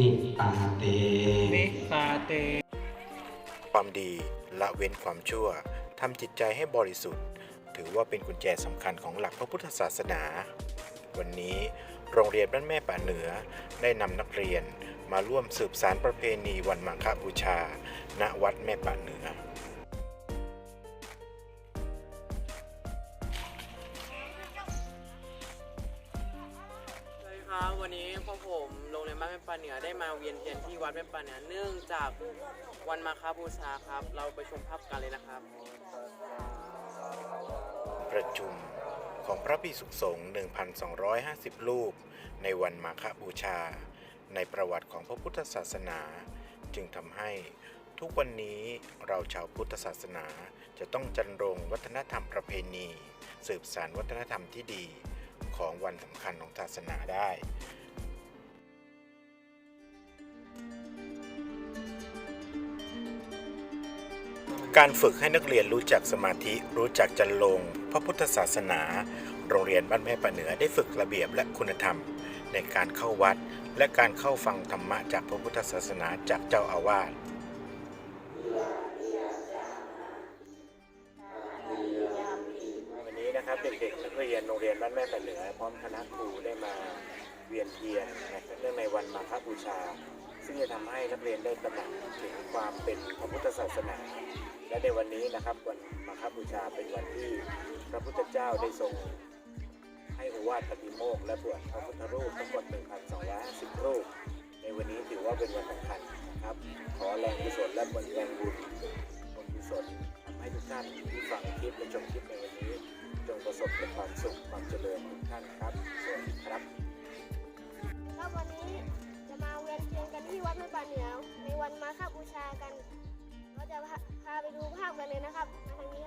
นิตาเต นิสาเต ความดีละเว้นความชั่วทำจิตใจให้บริสุทธิ์ ถือว่าเป็นกุญแจสำคัญของหลักพระพุทธศาสนา วันนี้โรงเรียนบ้านแม่ป่าเหนือได้นำนักเรียนมาร่วมสืบสารประเพณีวันมาฆบูชา ณวัดแม่ป่าเหนือ ครับวันนี้พวกผมโรงเรียนบ้านแม่ปลาเหนือได้มาเวียนเทียนที่วัดแม่ปลาเหนือเนื่องจากวันมาฆบูชาครับ เราไปชมภาพกันเลยนะครับ ประชุมของพระภิกษุสงฆ์1,250 รูป ในวันมาฆบูชา ในประวัติของพระพุทธศาสนา จึงทำให้ทุกวันนี้เราชาวพุทธศาสนาจะต้องจันรงวัฒนธรรมประเพณี สืบสานวัฒนธรรมที่ดี ของวันสำคัญของศาสนาได้การฝึกให้นักเรียนรู้จักสมาธิรู้จักจันลง พระพุทธศาสนา โรงเรียนบ้านแม่ป่าเหนือได้ฝึกระเบียบและคุณธรรม ในการเข้าวัด และการเข้าฟังธรรมะจากพระพุทธศาสนาจากเจ้าอาวาส นะครับเด็กๆนักเรียนโรงเรียนบ้านแม่ป่เหนือพร้อมคณะครูได้มาเวียนเทียนนะครับเนื่องในวันมาฆบูชา ซึ่งจะทำให้นักเรียนได้ตระหนักถึงความเป็นพระพุทธศาสนา และในวันนี้นะครับวันมาฆบูชาเป็นวันที่พระพุทธเจ้าได้ทรงให้อวาทปฏิโมกและบวชพระพุทธรูปทั้งหมด1,250รูป ในวันนี้ถือว่าเป็นวันสำคัญนะครับ ขอแรงกุศลและผลแรงบุญบุญกุศลทำให้ทุกท่านที่ฟังคลิปและชมคลิปในวันนี้ จงประสบแต่ความสุขความเจริญทุกท่านครับสวัสดีครับครับวันนี้จะมาเวียนเทียนกันที่วัดแม่ป่าเหนียว ในวันมาฆบูชากัน เราจะพาพาไปดูภาพกันเลยนะครับมาทางนี้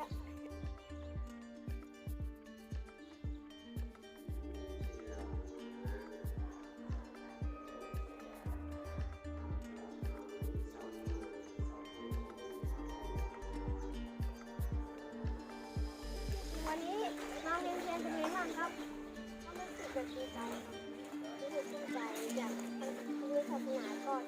เวียนเทียนเป็นไงบ้างครับก็รู้สึกแบบดีใจครับรู้สึกภูมิใจอยากทำพุทธศาสนาก่อน